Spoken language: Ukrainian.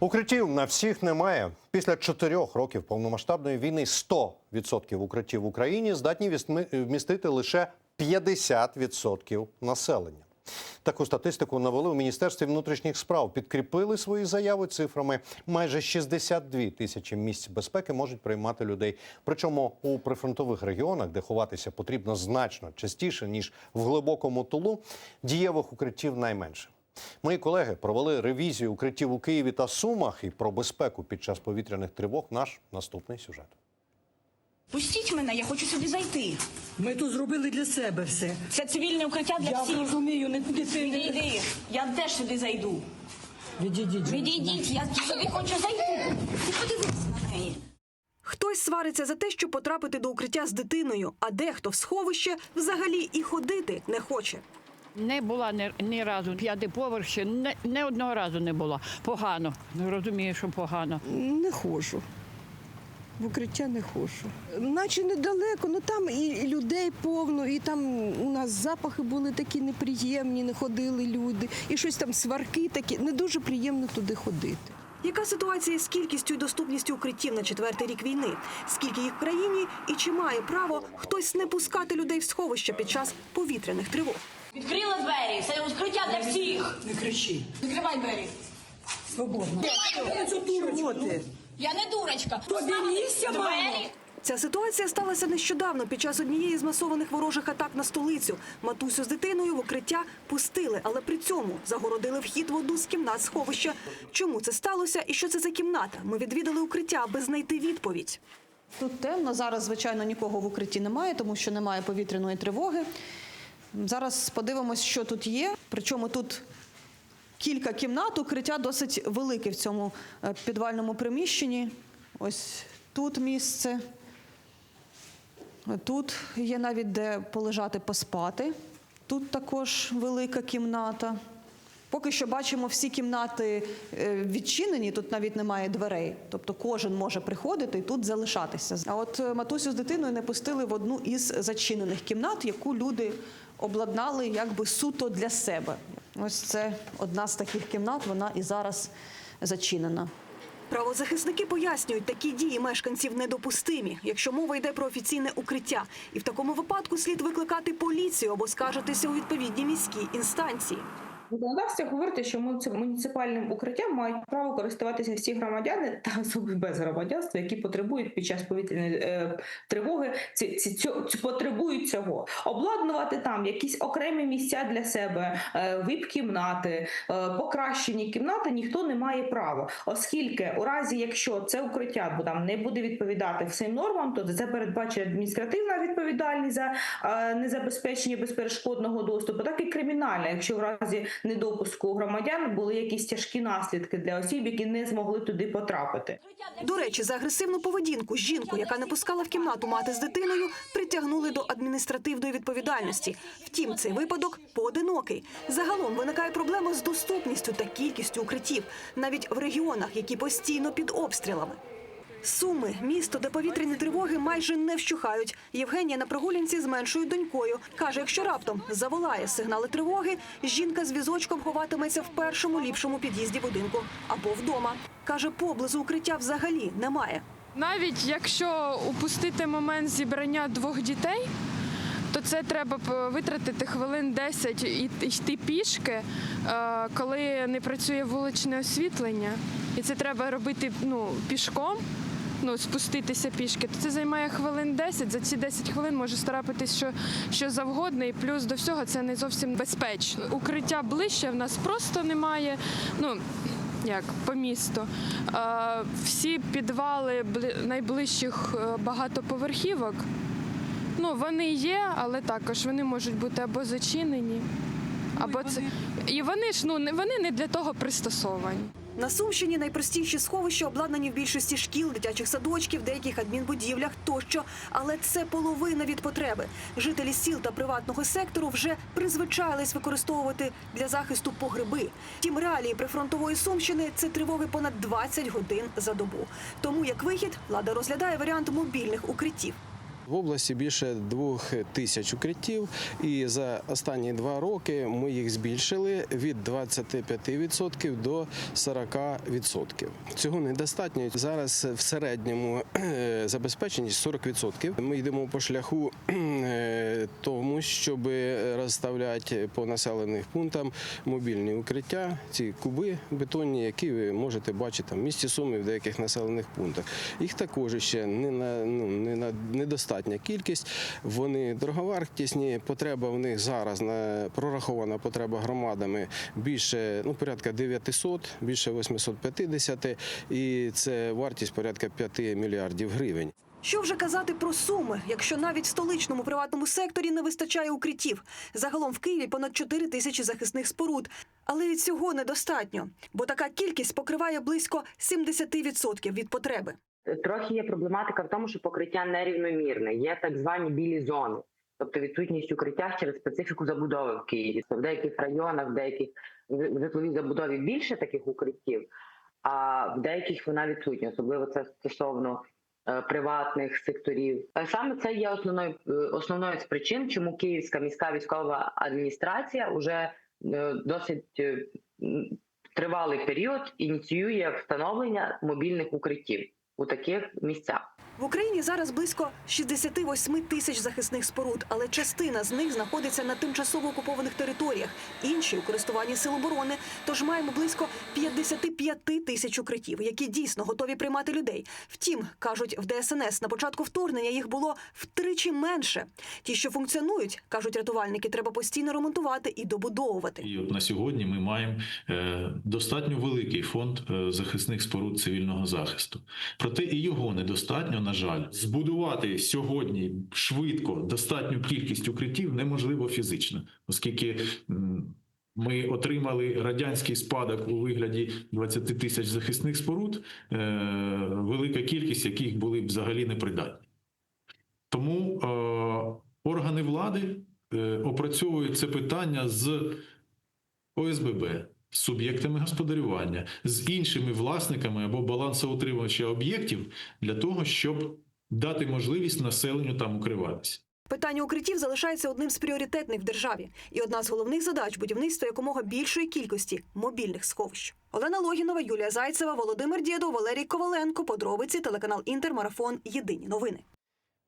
Укриттів на всіх немає. Після чотирьох років повномасштабної війни 100% укриттів в Україні здатні вмістити лише 50% населення. Таку статистику навели у Міністерстві внутрішніх справ. Підкріпили свої заяви цифрами. Майже 62 тисячі місць безпеки можуть приймати людей. Причому у прифронтових регіонах, де ховатися потрібно значно частіше ніж в глибокому тулу, дієвих укриттів найменше. Мої колеги провели ревізію укриттів у Києві та Сумах і про безпеку під час повітряних тривог. Наш наступний сюжет. Пустіть мене, я хочу сюди зайти. Ми тут зробили для себе все. Це цивільне укриття для Я всіх. розумію, не дитини. Відійди, я теж сюди зайду. Відійдіть. Відійдіть, я сюди хочу зайти. Ти подивися на неї. Хтось свариться за те, щоб потрапити до укриття з дитиною, а дехто в сховище взагалі і ходити не хоче. Не була ні, ні разу. П'ятий поверх ще не, не одного разу не була. Погано. Розумію, що погано. Не ходжу. В укриття не ходжу. Наче недалеко, ну там і і людей повно, і там у нас запахи були такі неприємні, не ходили люди, і щось там сварки такі. Не дуже приємно туди ходити. Яка ситуація з кількістю і доступністю укриттів на четвертий рік війни? Скільки їх в країні і чи має право хтось не пускати людей в сховище під час повітряних тривог? Відкрила двері, це укриття для всіх. Не кричи. Відкривай двері. Свободно. Чого? Я не дурочка. Поберіться, мамо. Двері. Ця ситуація сталася нещодавно під час однієї з масованих ворожих атак на столицю. Матусю з дитиною в укриття пустили, але при цьому загородили вхід в одну з кімнат сховища. Чому це сталося і що це за кімната? Ми відвідали укриття, аби знайти відповідь. Тут темно. Зараз, звичайно, нікого в укритті немає, тому що немає повітряної тривоги. Зараз подивимось, що тут є. Причому тут кілька кімнат, укриття досить велике в цьому е, підвальному приміщенні. Ось тут місце. Тут є навіть де полежати, поспати. Тут також велика кімната. Поки що бачимо, всі кімнати е, відчинені, тут навіть немає дверей. Тобто кожен може приходити і тут залишатися. А от е, матусю з дитиною не пустили в одну із зачинених кімнат, яку люди обладнали якби суто для себе. Ось це одна з таких кімнат, вона і зараз зачинена. Правозахисники пояснюють, такі дії мешканців недопустимі, якщо мова йде про офіційне укриття. І в такому випадку слід викликати поліцію або скаржитися у відповідній міській інстанції. Законодавство говорить, що муніци- муніципальним укриттям мають право користуватися всі громадяни та особи без громадянства, які потребують під час повітряної е, тривоги ці, ці, цьо- ці- потребують цього. Обладнувати там якісь окремі місця для себе, е, віп-кімнати, е, покращені кімнати ніхто не має права, оскільки у разі, якщо це укриття бо там не буде відповідати всім нормам, то це передбачена адміністративна відповідальність за е, незабезпечення безперешкодного доступу, так і кримінальна, якщо в разі недопуску громадян були якісь тяжкі наслідки для осіб, які не змогли туди потрапити. До речі, за агресивну поведінку жінку, яка не пускала в кімнату мати з дитиною, притягнули до адміністративної відповідальності. Втім, цей випадок поодинокий. Загалом виникає проблема з доступністю та кількістю укриттів, навіть в регіонах, які постійно під обстрілами. Суми місто, де повітряні тривоги майже не вщухають. Євгенія на прогулянці з меншою донькою каже, якщо раптом заволає сигнали тривоги, жінка з візочком ховатиметься в першому ліпшому під'їзді будинку або вдома. каже, поблизу укриття взагалі немає. Навіть якщо упустити момент зібрання двох дітей, то це треба витратити хвилин 10 і йти пішки, е, коли не працює вуличне освітлення. І це треба робити ну, пішком, ну, спуститися пішки, то це займає хвилин 10. За ці 10 хвилин може старатись що, що завгодно, і плюс до всього це не зовсім безпечно. Укриття ближче в нас просто немає. Ну, як по місту. Е, всі підвали бли- найближчих е, багатоповерхівок. Ну, вони є, але також вони можуть бути або зачинені, або це. І вони ж ну не вони не для того пристосовані. На Сумщині найпростіші сховища обладнані в більшості шкіл, дитячих садочків, деяких адмінбудівлях тощо. Але це половина від потреби. Жителі сіл та приватного сектору вже призвичайлись використовувати для захисту погреби. Тім реалії прифронтової Сумщини це тривоги понад 20 годин за добу. Тому як вихід влада розглядає варіант мобільних укриттів. В області більше двох тисяч укриттів, і за останні два роки ми їх збільшили від 25% до 40%. Цього недостатньо. Зараз в середньому е, забезпеченість 40%. Ми йдемо по шляху е, тому, щоб розставляти по населених пунктам мобільні укриття, ці куби бетонні, які ви можете бачити в місті Суми в деяких населених пунктах. Їх також ще не на ну не на недостатня кількість. Вони дороговартісні. Потреба в них зараз на прорахована потреба громадами більше ну порядка 900, більше 850, і це вартість порядка 5 мільярдів гривень. Що вже казати про суми, якщо навіть в столичному приватному секторі не вистачає укриттів? Загалом в Києві понад 4 тисячі захисних споруд. Але і цього недостатньо, бо така кількість покриває близько 70% від потреби. Трохи є проблематика в тому, що покриття нерівномірне. Є так звані білі зони, тобто відсутність укриття через специфіку забудови в Києві. В деяких районах, в деяких в житловій забудові більше таких укриттів, а в деяких вона відсутня, особливо це стосовно е, приватних секторів. Е, Саме це є основною е, основною з причин, чому Київська міська військова адміністрація вже досить тривалий період ініціює встановлення мобільних укриттів у таких місцях. В Україні зараз близько 68 тисяч захисних споруд, але частина з них знаходиться на тимчасово окупованих територіях, інші у користуванні сил оборони. Тож маємо близько 55 тисяч укриттів, які дійсно готові приймати людей. Втім, кажуть в ДСНС, на початку вторгнення їх було втричі менше. Ті, що функціонують, кажуть рятувальники, треба постійно ремонтувати і добудовувати. І от на сьогодні ми маємо е, достатньо великий фонд е, захисних споруд цивільного захисту. Проте і його недостатньо, на жаль, збудувати сьогодні швидко достатню кількість укриттів неможливо фізично, оскільки. Ми отримали радянський спадок у вигляді 20 тисяч захисних споруд, е, велика кількість яких були б взагалі непридатні. Тому е, органи влади е, опрацьовують це питання з ОСББ, суб'єктами господарювання, з іншими власниками або балансоутримувача об'єктів для того, щоб дати можливість населенню там укриватися. Питання укриттів залишається одним з пріоритетних в державі, і одна з головних задач будівництва якомога більшої кількості мобільних сховищ. Олена Логінова, Юлія Зайцева, Володимир Дєдов, Валерій Коваленко. Подробиці телеканал Інтер. Марафон. Єдині новини.